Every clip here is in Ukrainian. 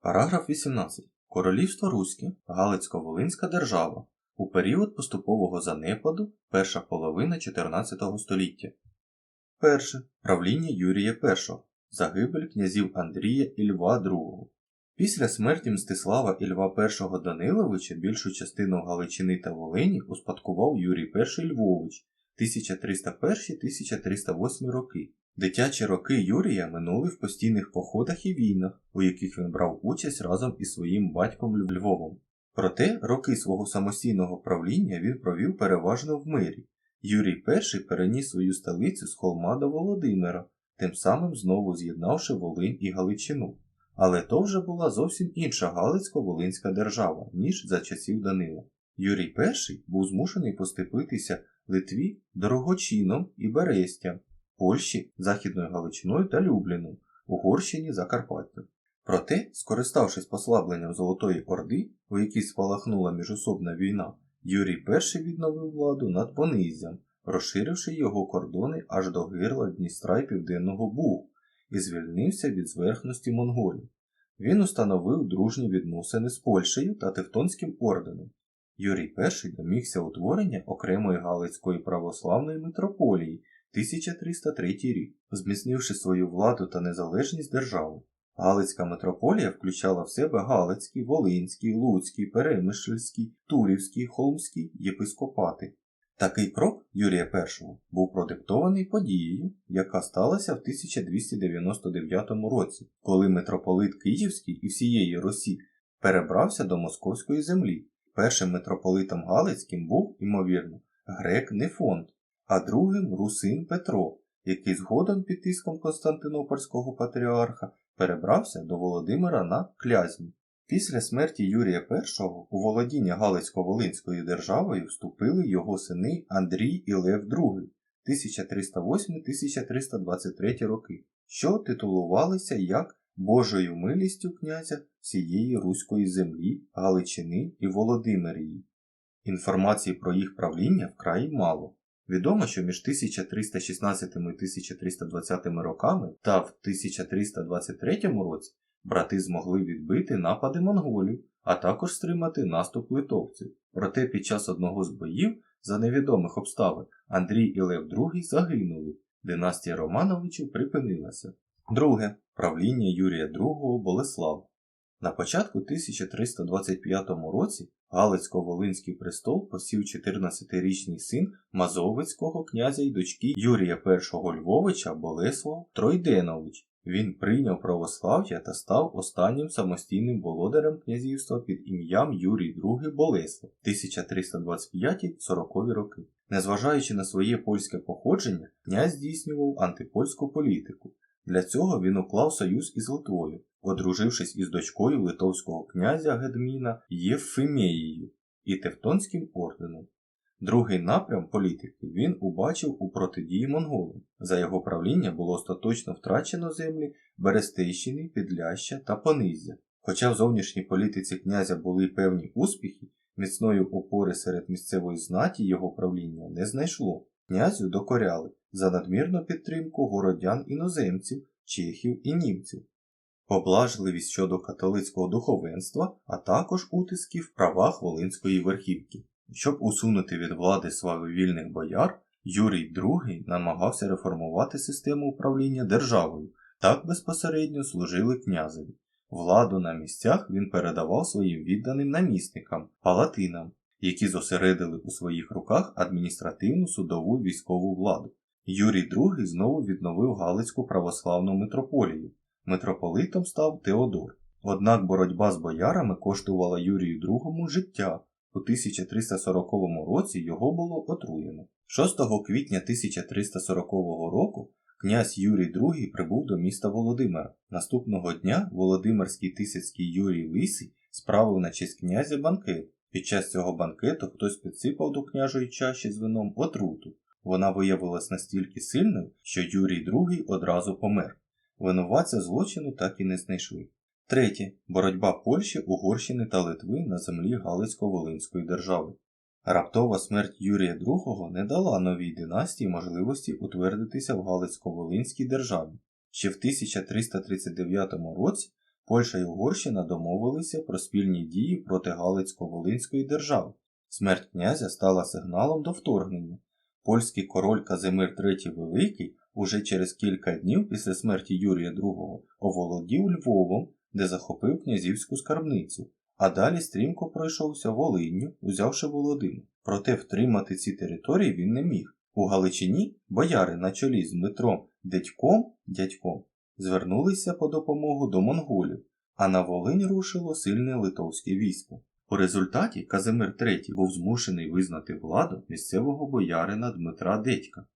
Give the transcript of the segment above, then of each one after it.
Параграф 18. Королівство Руське, Галицько-Волинська держава. У період поступового занепаду, перша половина 14 століття. Перше. Правління Юрія І. Загибель князів Андрія і Льва II. Після смерті Мстислава і Льва І Даниловича більшу частину Галичини та Волині успадкував Юрій І Львович 1301-1308 роки. Дитячі роки Юрія минули в постійних походах і війнах, у яких він брав участь разом із своїм батьком Львовом. Проте роки свого самостійного правління він провів переважно в мирі. Юрій І переніс свою столицю з холма до Володимира, тим самим знову з'єднавши Волинь і Галичину. Але то вже була зовсім інша Галицько-Волинська держава, ніж за часів Данила. Юрій І був змушений поступитися Литві Дорогочином і Берестям, Польщі Західною Галичиною та Любліном, Угорщині Закарпаттям. Проте, скориставшись послабленням Золотої Орди, у якій спалахнула міжособна війна, Юрій І відновив владу над Понизям, розширивши його кордони аж до гирла Дністра й Південного Бугу і звільнився від зверхності монголів. Він установив дружні відносини з Польщею та Тевтонським орденом. Юрій І домігся утворення окремої Галицької православної митрополії 1303 рік, зміцнивши свою владу та незалежність держави. Галицька митрополія включала в себе Галицький, Волинський, Луцький, Перемишльський, Турівський, Холмський єпископати. Такий крок Юрія І був продиктований подією, яка сталася в 1299 році, коли митрополит Київський і всієї Русі перебрався до московської землі. Першим митрополитом Галицьким був, ймовірно, грек Нефонт, а другим русин Петро, який згодом під тиском Константинопольського патріарха перебрався до Володимира на Клязьмі. Після смерті Юрія І у володіння Галицько-Волинською державою вступили його сини Андрій і Лев II 1308-1323 роки, що титулувалися як Божою милістю князя всієї Руської землі, Галичини і Володимирії. Інформації про їх правління вкрай мало. Відомо, що між 1316 і 1320 роками та в 1323 році брати змогли відбити напади монголів, а також стримати наступ литовців. Проте під час одного з боїв, за невідомих обставин, Андрій і Лев II загинули. Династія Романовичів припинилася. Друге правління Юрія II Болеслава. На початку 1325 році Галицько-Волинський престол посів 14-річний син Мазовицького князя й дочки Юрія І Львовича Болеслав Тройденович. Він прийняв православ'я та став останнім самостійним володарем князівства під ім'ям Юрій II Болеслав 1325-40 роки. Незважаючи на своє польське походження, князь здійснював антипольську політику. Для цього він уклав союз із Литвою, одружившись із дочкою литовського князя Гедміна Євфимією і Тевтонським орденом. Другий напрям політики він убачив у протидії монголам. За його правління було остаточно втрачено землі Берестейщини, Підляща та Понизя. Хоча в зовнішній політиці князя були певні успіхи, міцної опори серед місцевої знаті його правління не знайшло. Князю докоряли за надмірну підтримку городян іноземців, чехів і німців, поблажливість щодо католицького духовенства, а також утиски в правах Волинської верхівки. Щоб усунути від влади свавовільних бояр, Юрій II намагався реформувати систему управління державою, так безпосередньо служили князеві. Владу на місцях він передавав своїм відданим намісникам, палатинам, які зосередили у своїх руках адміністративну судову військову владу. Юрій II знову відновив Галицьку православну митрополію. Митрополитом став Теодор. Однак боротьба з боярами коштувала Юрію II життя. У 1340 році його було отруєно. 6 квітня 1340 року князь Юрій II прибув до міста Володимира. Наступного дня Володимирський тисяцький Юрій Лисий справив на честь князя банкет. Під час цього банкету хтось підсипав до княжої чаші з вином отруту. Вона виявилась настільки сильною, що Юрій II одразу помер. Винуватця злочину так і не знайшли. Третє. Боротьба Польщі, Угорщини та Литви на землі Галицько-Волинської держави. Раптова смерть Юрія II не дала новій династії можливості утвердитися в Галицько-Волинській державі. Ще в 1339 році Польща і Угорщина домовилися про спільні дії проти Галицько-Волинської держави. Смерть князя стала сигналом до вторгнення. Польський король Казимир III Великий уже через кілька днів після смерті Юрія II оволодів Львовом, де захопив князівську скарбницю, а далі стрімко пройшовся Волинню, узявши Володимир. Проте втримати ці території він не міг. У Галичині бояри на чолі з Дмитром Дядьком, дядьком звернулися по допомогу до монголів, а на Волинь рушило сильне литовське військо. У результаті Казимир III був змушений визнати владу місцевого боярина Дмитра Дедька.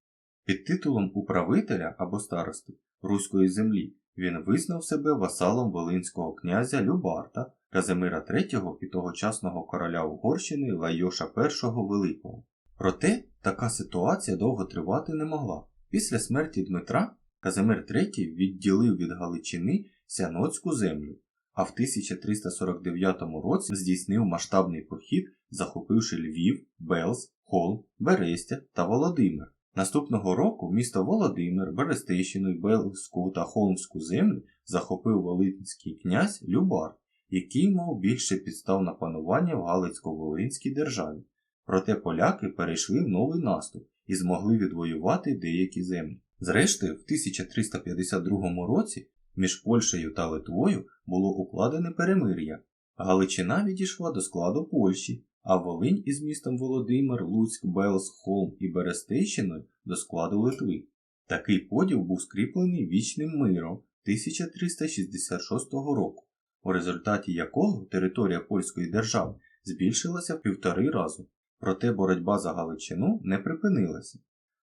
Під титулом управителя або старости руської землі він визнав себе васалом волинського князя Любарта, Казимира III і тогочасного короля Угорщини Лайоша І Великого. Проте така ситуація довго тривати не могла. Після смерті Дмитра Казимир III відділив від Галичини Сяноцьку землю, а в 1349 році здійснив масштабний похід, захопивши Львів, Белз, Холм, Берестя та Володимир. Наступного року місто Володимир, Берестейщину, Белзьку та Холмську землю захопив волинський князь Любар, який мав більше підстав на панування в Галицько-Волинській державі. Проте поляки перейшли в новий наступ і змогли відвоювати деякі землі. Зрештою, в 1352 році між Польщею та Литвою було укладене перемир'я. Галичина відійшла до складу Польщі, а Волинь із містом Володимир, Луцьк, Белс, Холм і Берестейщиною до складу Литви. Такий поділ був скріплений вічним миром 1366 року, у результаті якого територія польської держави збільшилася в півтори рази. Проте боротьба за Галичину не припинилася.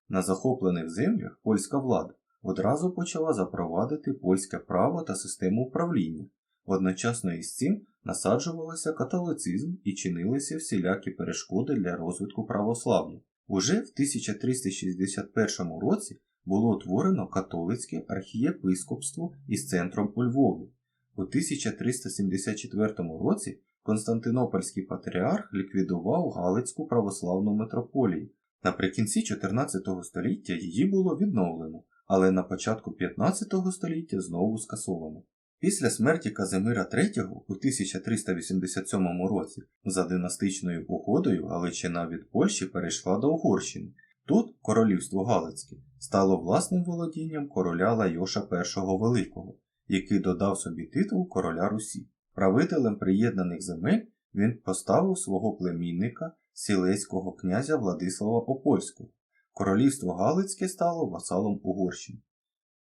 На захоплених землях польська влада одразу почала запровадити польське право та систему управління. Одночасно із цим насаджувалося католицизм і чинилися всілякі перешкоди для розвитку православ'я. Уже в 1361 році було утворено католицьке архієпископство із центром у Львові. У 1374 році Константинопольський патріарх ліквідував Галицьку православну митрополію. Наприкінці 14 століття її було відновлено, але на початку 15 століття знову скасовано. Після смерті Казимира III у 1387 році за династичною угодою Галичина від Польщі перейшла до Угорщини. Тут королівство Галицьке стало власним володінням короля Лайоша І Великого, який додав собі титул короля Русі. Правителем приєднаних земель він поставив свого племінника сілецького князя Владислава Опольського. Королівство Галицьке стало васалом Угорщини.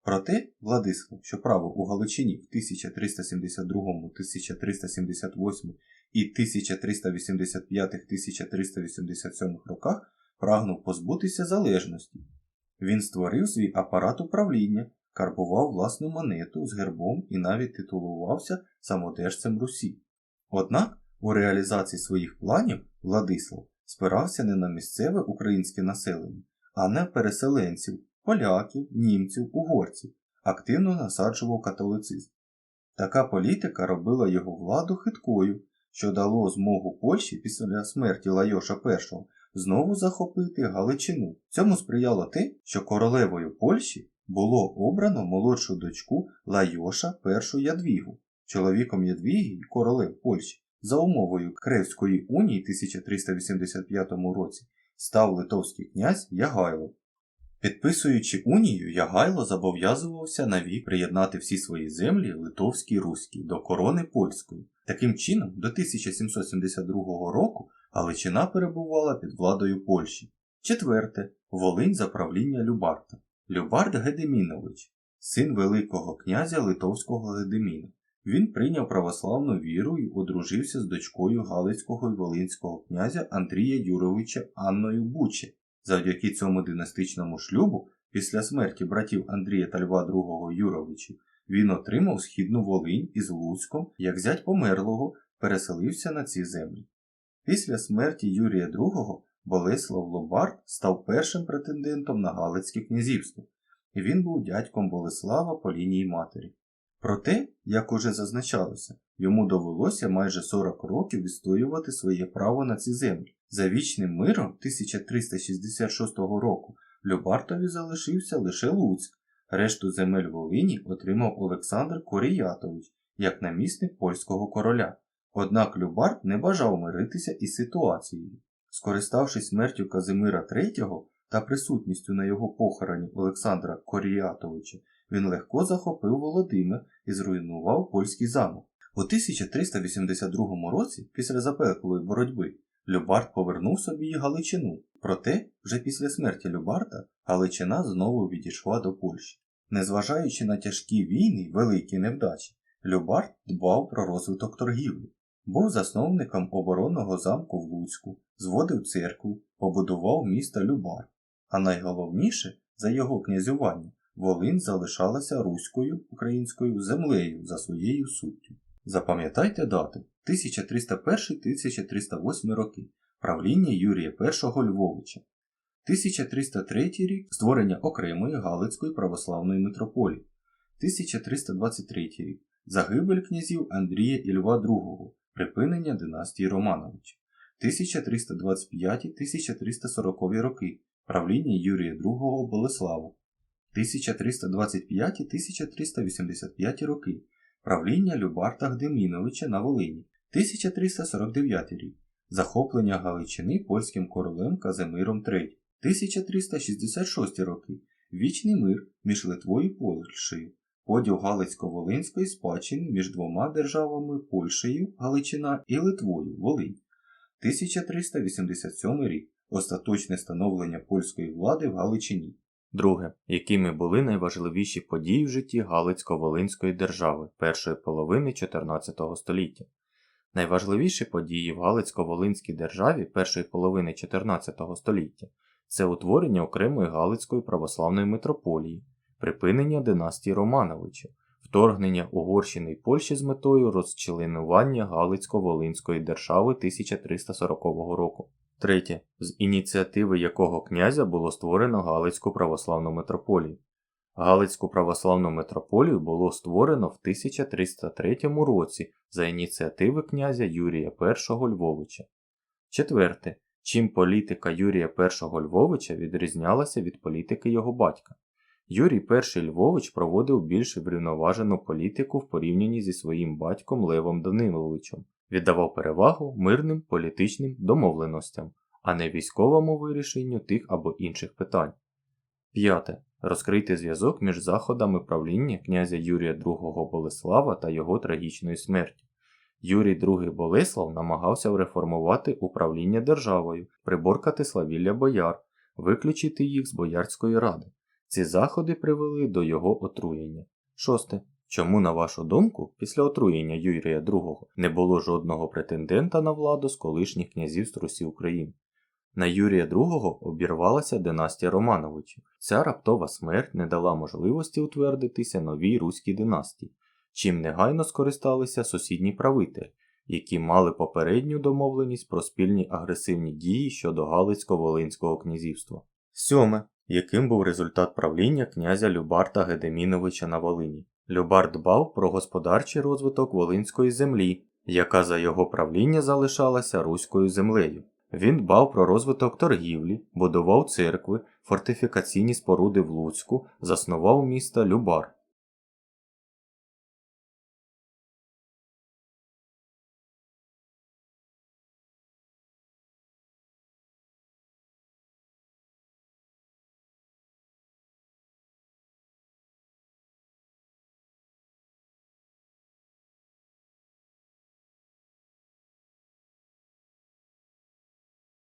Проте Владислав, що правив у Галичині в 1372, 1378 і 1385-1387 роках, прагнув позбутися залежності. Він створив свій апарат управління, карбував власну монету з гербом і навіть титулувався самодержцем Русі. Однак у реалізації своїх планів Владислав спирався не на місцеве українське населення, а на переселенців, поляків, німців, угорців, активно насаджував католицизм. Така політика робила його владу хиткою, що дало змогу Польщі після смерті Лайоша І знову захопити Галичину. Цьому сприяло те, що королевою Польщі було обрано молодшу дочку Лайоша І Ядвігу, чоловіком Ядвіги королев Польщі. За умовою Кревської унії 1385 році став литовський князь Ягайло. Підписуючи унію, Ягайло зобов'язувався навік приєднати всі свої землі литовські і руські до корони польської. Таким чином, до 1772 року Галичина перебувала під владою Польщі. Четверте Волинь за правління Любарта. Любард Гедемінович, син Великого князя Литовського Гедеміна. Він прийняв православну віру і одружився з дочкою Галицького і Волинського князя Андрія Юровича Анною Буче. Завдяки цьому династичному шлюбу, після смерті братів Андрія та Льва II Юровичів, він отримав східну Волинь із Луцьком, як зять померлого, переселився на ці землі. Після смерті Юрія II Болеслав Лобард став першим претендентом на Галицьке князівство, і він був дядьком Болеслава по лінії матері. Проте, як уже зазначалося, йому довелося майже 40 років відстоювати своє право на ці землі. За вічним миром 1366 року Любартові залишився лише Луцьк, решту земель Волині отримав Олександр Коріятович, як намісник польського короля. Однак Любард не бажав миритися із ситуацією. Скориставшись смертю Казимира III та присутністю на його похороні Олександра Коріатовича, він легко захопив Володимир і зруйнував польський замок. У 1382 році, після запеклої боротьби, Любард повернув собі Галичину. Проте, вже після смерті Любарда, Галичина знову відійшла до Польщі. Незважаючи на тяжкі війни й великі невдачі, Любард дбав про розвиток торгівлі, був засновником оборонного замку в Луцьку, зводив церкву, побудував місто Любар. А найголовніше, за його князювання, Волинь залишалася руською українською землею за своєю суттю. Запам'ятайте дати. 1301-1308 роки. Правління Юрія І Львовича, 1303 рік створення окремої Галицької православної митрополії, 1323 рік загибель князів Андрія і Льва II, припинення династії Романовича, 1325-1340 роки правління Юрія II Болеслава, 1325-1385 роки правління Любарта Гдеміновича на Волині, 1349 рік. Захоплення Галичини польським королем Казимиром III, 1366 роки. Вічний мир між Литвою і Польщею, поділ Галицько-Волинської спадщини між двома державами Польщею Галичина і Литвою Волинь, 1387 рік. Остаточне становлення польської влади в Галичині. Друге, якими були найважливіші події в житті Галицько-Волинської держави першої половини 14 століття. Найважливіші події в Галицько-Волинській державі першої половини 14 століття це утворення окремої Галицької православної митрополії, припинення династії Романовичів, вторгнення Угорщини й Польщі з метою розчленування Галицько-Волинської держави 1340 року. Третє, з ініціативи якого князя було створено Галицьку православну митрополію. Галицьку православну митрополію було створено в 1303 році за ініціативи князя Юрія І Львовича. Четверте, чим політика Юрія І Львовича відрізнялася від політики його батька. Юрій І Львович проводив більш врівноважену політику в порівнянні зі своїм батьком Левом Даниловичем, віддавав перевагу мирним політичним домовленостям, а не військовому вирішенню тих або інших питань. П'яте. Розкрити зв'язок між заходами правління князя Юрія II Болеслава та його трагічної смерті. Юрій II Болеслав намагався реформувати управління державою, приборкати славілля бояр, виключити їх з боярської ради. Ці заходи привели до його отруєння. Шосте. Чому, на вашу думку, після отруєння Юрія II не було жодного претендента на владу з колишніх князів з Русі України? На Юрія II обірвалася династія Романовичів. Ця раптова смерть не дала можливості утвердитися новій руській династії, чим негайно скористалися сусідні правителі, які мали попередню домовленість про спільні агресивні дії щодо Галицько-Волинського князівства. Сьоме. Яким був результат правління князя Любарта Гедеміновича на Волині? Любар дбав про господарчий розвиток Волинської землі, яка за його правління залишалася руською землею. Він дбав про розвиток торгівлі, будував церкви, фортифікаційні споруди в Луцьку, заснував місто Любар.